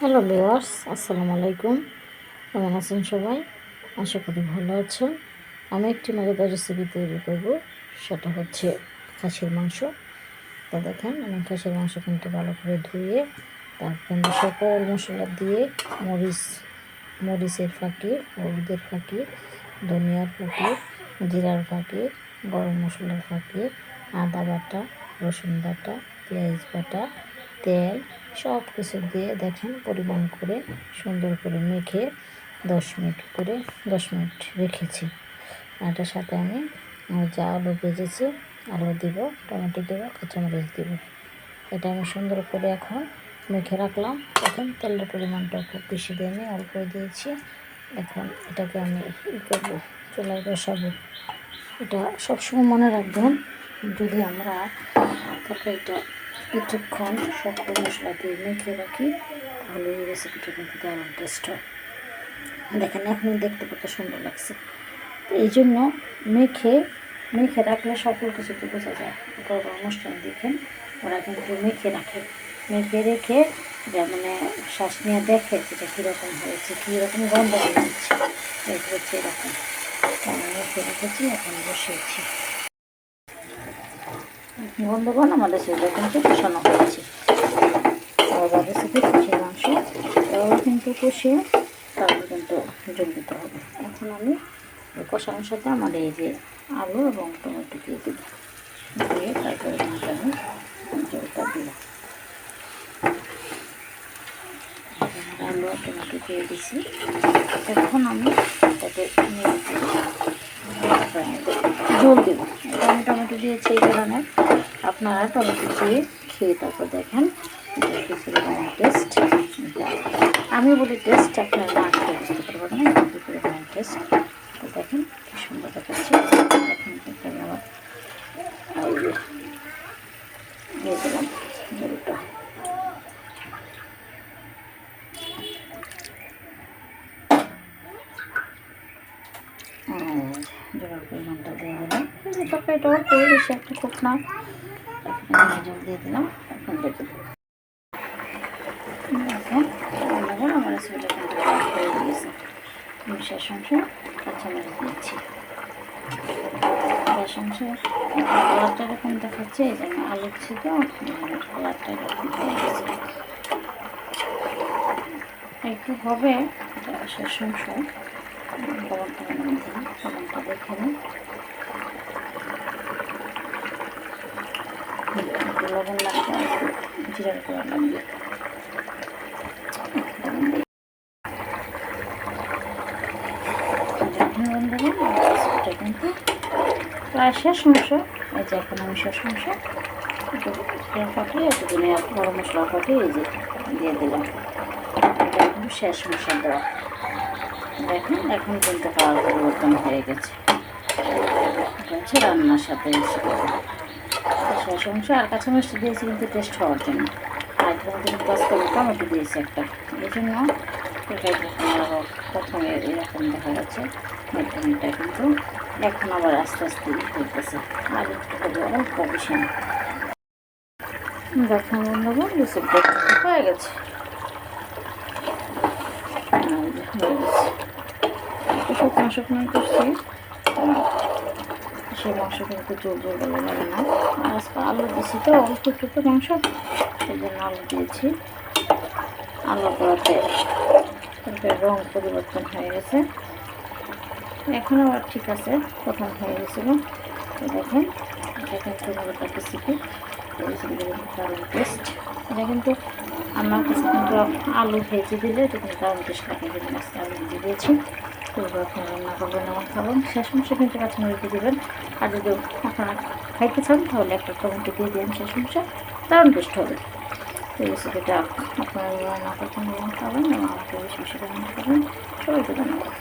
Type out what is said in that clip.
Hello viewers আসসালামু আলাইকুম কেমন আছেন সবাই? আশা করি ভালো আছেন। আমি একটি মজাদার রেসিপি তৈরি করব। সেটা হচ্ছে খাসির মাংস। তা দেখেন, আমি খাসির মাংস কিন্তু ভালো করে ধুয়ে, তারপর সকল মশলা দিয়ে মরিচ, মরিচের ফাঁকি, হলুদের ফাঁকি, ধনিয়ার ফাঁকি, জিরার ফাঁকি, গরম মশলার ফাঁকি, আদা বাটা, রসুন বাটা, পেঁয়াজ বাটা তেল সব কিছু দিয়ে দেখেন পরিমাণ করে সুন্দর করে মেখে দশ মিনিট করে দশ মিনিট রেখেছি। এটার সাথে আমি যা আলু ভেজেছি, আলু দিব, টমেটো দেবো, কাঁচামরিচ দিব। এটা আমি সুন্দর করে এখন মেখে রাখলাম। এখন তেলের পরিমাণটা খুব বেশি দিয়ে আমি অল্প দিয়েছি। এখন এটাকে আমি ই করব, চুলায় বসাবো। এটা সবসময় মনে রাখবেন, যদি আমরা তরকারিটা কিছুক্ষণ মশলা দিয়ে মেখে রাখি, তাহলে এই রেসিপিটা কিন্তু দারুণ টেস্ট হয়। দেখেন, এখন দেখতে কত সুন্দর লাগছে। তো এই জন্য মেখে মেখে রাখলে সকল কিছু তো বোঝা যায়। বড় বড় অনুষ্ঠান দেখেন, ওরা কিন্তু মেখে রাখে। মেখে রেখে যা মানে শ্বাস নিয়ে দেখে যেটা কীরকম হয়েছে, কীরকম গন্ধ হচ্ছে এটা হচ্ছে এরকম। মেখে রেখেছি, এখন বসিয়েছি। বন্ধুগণ, আমাদের সেটা কিন্তু কষানো হয়েছে খাসির মাংস এটাও কিন্তু কষিয়ে তারপর কিন্তু জল দিতে হবে। এখন আমি কষানোর সাথে আমার এই যে আলু এবং টমেটো দিয়ে দেবো দিয়ে তারপরে আমি জলটা দিলাম। আলু আর টমেটো দিয়ে দিছি। এখন আমি এটাকে জল দেবো। টমেটো দিয়েছি এই ধরনের। আপনারা টমেটো দিয়ে খেয়ে তারপর দেখেন টেস্ট আমি বলি টেস্ট আপনারা না খেয়ে বুঝতে পারবেন না কী পরিমাণ টেস্ট দেখেন কি সুন্দর দেখাচ্ছে। এখন কিন্তু আমি পরিমাণটা দিয়ে দিলাম অল্প বেশি একটা খুব না। জল দিয়ে দিলাম, এখন দেখে দেখেন আমার ছেলেটা কিন্তু গিয়েছে। আমি শেষ অংশ দিয়েছি। কালারটা এরকম দেখাচ্ছে, এই জন্য আলু ছিল কালারটা এরকম একটু হবে শেষ অংশ। লবণটা লবণটা দেখে নিই লাগবে এটা কিন্তু প্রায় শেষ অংশ এই যে এখন আমি শেষ অংশ একটু ফাটিয়ে একটু মশলা এই যে দিয়ে দিলাম এটা কিন্তু শেষ মশলা দেখেন এখন কিন্তু কালার পরিবর্তন হয়ে গেছে রান্নার সাথে শেষ অংশ আর কাঁচামরিচ দিয়েছি কিন্তু টেস্ট হওয়ার জন্য। আর কিন্তু কাজ করে টমেটো দিয়েছি একটা। এই জন্য প্রথমে এরকম দেখা যাচ্ছে। টমেটোটা কিন্তু এখন আবার আস্তে আস্তে হইতেছে আর একটু করে অল্প বেশি না দেখুন বন্ধুগণ রেসিপিটা হয়ে গেছে। শুকনো শুকনো করছি। সেই মাংস কিন্তু জোর জোর ভালো লাগে না। আর আজকে আলু দিয়েছি তো, অল্প একটু মাংস। সেই জন্য আলু দিয়েছি। আলু করাতে রং পরিবর্তন হয়ে গেছে। এখন আবার ঠিক আছে, প্রথম হয়ে গেছিল। দেখেন, এটা কিন্তু রেসিপি দারুণ টেস্ট এটা কিন্তু আমার কাছে কিন্তু আলু ভেজে দিলে এটা কিন্তু দারুণ টেস্ট লাগে। আলু দিয়েছি। তবু আপনি রান্না করবেন এমন খাবেন। শেষ অংশে কিন্তু কাঁচামরিচ দেবেন। আর যদি আপনারা খাইতে চান, তাহলে একটা টমেটো দিয়ে দেবেন শেষ অংশে দারুণ টেস্ট হবে। এই রেসিপিটা আপনারা রান্না করতে খাবেন এবং আমাকে বেশি বেশি রান্না করবেন। সবাইকে ধন্যবাদ।